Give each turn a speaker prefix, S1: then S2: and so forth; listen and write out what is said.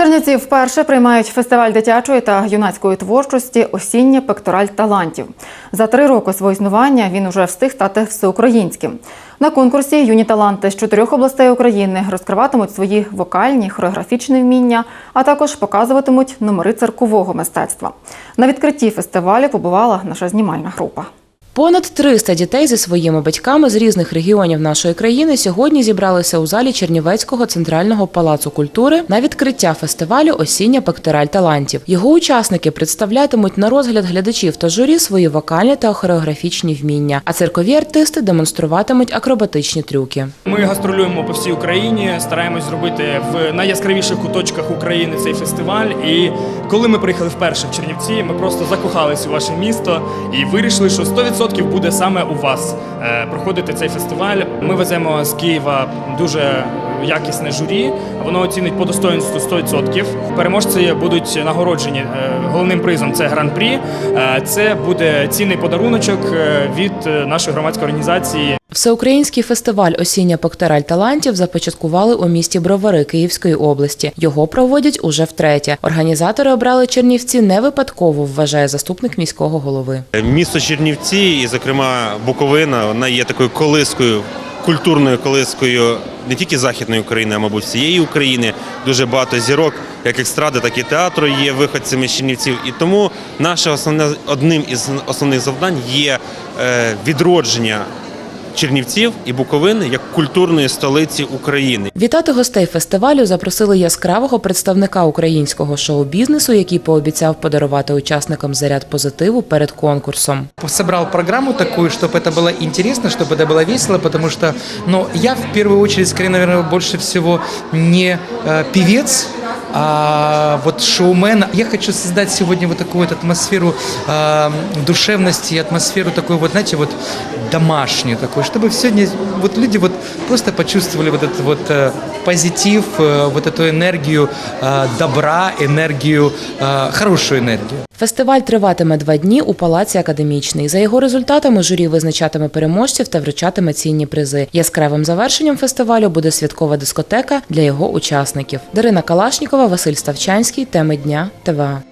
S1: Винниці вперше приймають фестиваль дитячої та юнацької творчості Осіння пектораль талантів. За три роки свого існування він уже встиг стати всеукраїнським. На конкурсі юні таланти з чотирьох областей України розкриватимуть свої вокальні, хореографічні вміння, а також показуватимуть номери циркового мистецтва. На відкритті фестивалю побувала наша знімальна група.
S2: Понад 300 дітей зі своїми батьками з різних регіонів нашої країни сьогодні зібралися у залі Чернівецького центрального палацу культури на відкриття фестивалю Осіння пектораль талантів. Його учасники представлятимуть на розгляд глядачів та журі свої вокальні та хореографічні вміння, а циркові артисти демонструватимуть акробатичні трюки.
S3: Ми гастролюємо по всій Україні, стараємось зробити в найяскравіших куточках України цей фестиваль. І коли ми приїхали вперше в Чернівці, ми просто закохались у ваше місто і вирішили, що 100% буде саме у вас е, проходити цей фестиваль. Ми веземо з Києва дуже якісне журі. Воно оцінить по достоинству 100%. Переможці будуть нагороджені е, головним призом. Це гран-прі. Е, Це буде цінний подаруночок від нашої громадської організації
S2: Всеукраїнський фестиваль Осіння пектораль талантів започаткували у місті Бровари Київської області. Його проводять уже втретє. Організатори обрали Чернівці не випадково, вважає заступник міського голови.
S4: Місто Чернівці, і, зокрема, Буковина, вона є такою колискою, культурною колискою не тільки Західної України, а мабуть всієї України. Дуже багато зірок, як екстради, так і театру є виходцями Чернівців. І тому наше основне одним із основних завдань є е, відродження Чернівців і Буковини як культурної столиці України.
S2: Вітати гостей фестивалю запросили яскравого представника українського шоу-бізнесу, який пообіцяв подарувати учасникам заряд позитиву перед конкурсом.
S5: собрал программу такую, чтобы это было интересно, чтобы это было весело, потому что, ну, я в первую очередь, скорее, наверное, больше всего не э, певец, а вот шоумен. Я хочу создать сегодня вот такую вот атмосферу э, душевности, атмосферу такой вот, знаете, вот домашнюю такую, чтобы сегодня вот люди вот просто почувствовали вот этот вот э, позитив, э, вот эту энергию э, добра, энергию, э, хорошую энергию.
S2: Фестиваль триватиме два дні у палаці академічний. За його результатами журі визначатиме переможців та вручатиме цінні призи. Яскравим завершенням фестивалю буде святкова дискотека для його учасників. Дарина Калашнікова, Василь Ставчанський. Теми дня ТВА.